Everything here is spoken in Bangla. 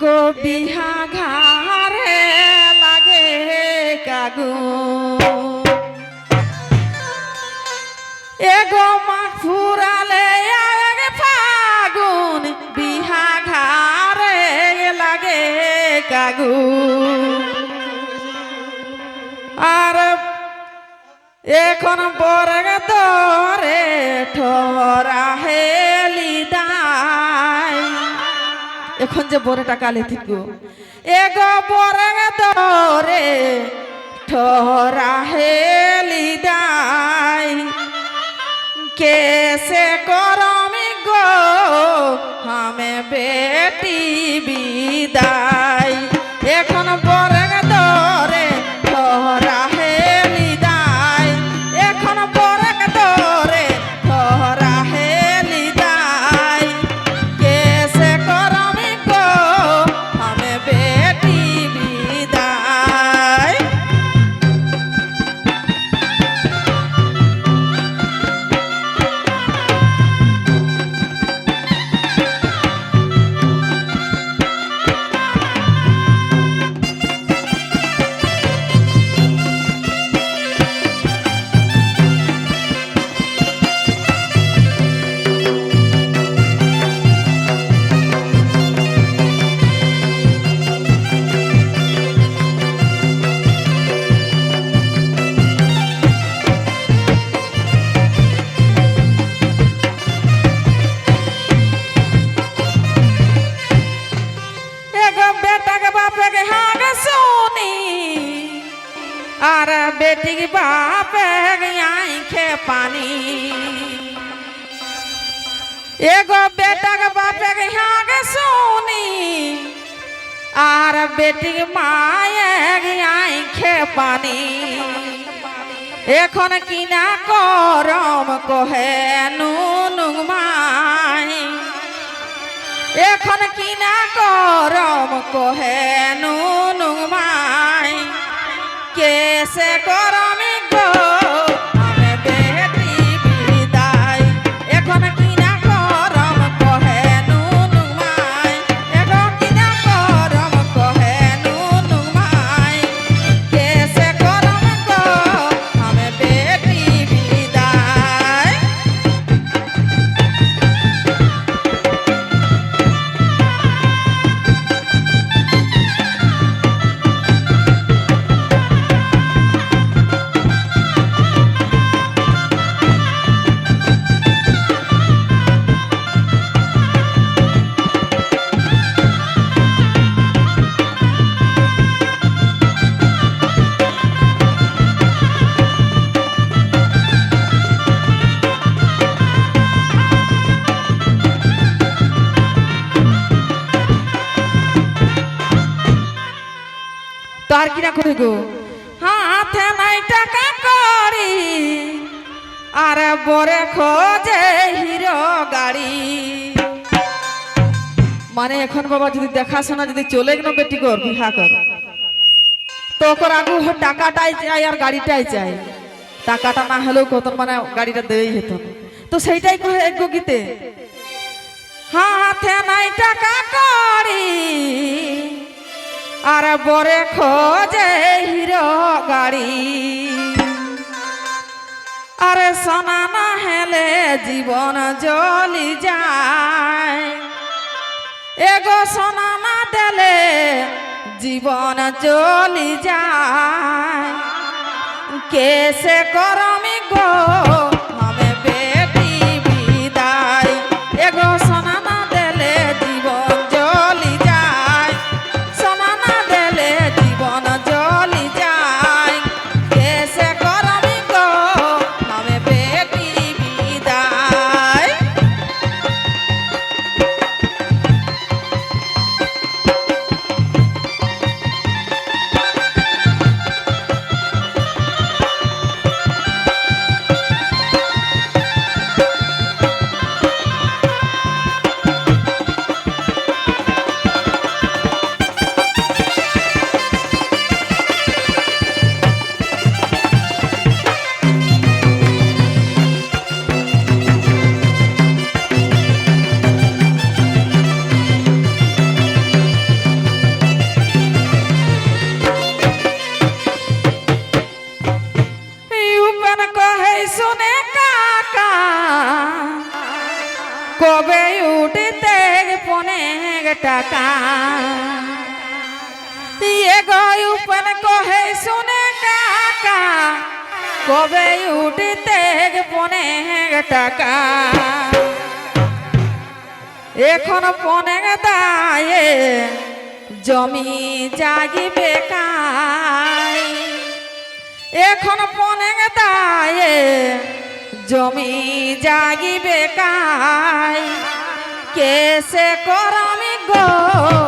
এগো বিহা ঘারে লাগে কাগু। এগো মাখ ফুরালে আগে ফাগুন, বিহা ঘারে লাগে কাগু। আর এখন বরগ যে বরে টাকা লেথি গো এগো বরে দরে ঠরা হেলি আইখে পানি। এগো বেটাক বাপের হাগে শুনি, আর বেটি মায়ের আইখে পানি। এখন কিনা করম কহে নুনুং মাই। এখন কিনা করম কহে নুনুং মাই। কেসে করম তার কিনা করে গো? হাতে নাই টাকা করি আর বরে খোঁজে হিরো গাড়ি। মানে এখন বাবা যদি দেখাশোনা যদি চলে গেল বেটি কর বিহা কর। তো ওকর আগু হ টাকাটাই চাই আর গাড়িটাই চাই। টাকাটা না হলেও কত মানে গাড়িটা দেবেই হতো তো সেইটাই কহে এক গীতে হাতে নাই টাকা করি আর বরে খোঁজে হিরো গাড়ি। আরে সোনা না হেলে জীবন জ্বলি যায়। এগো সোনা না দেলে জীবন জ্বলি যায়। কেসে করমি গো কবে উঠতে পনে টাকা। গয় উপন কহে শুনে কাকা, কবে উঠতে পনে টাকা? এখন পনে দায়ে জমি জাগিবে কাই এখন পনে দায়ে জমি জাগিবে কাই? কেসে করমি গো?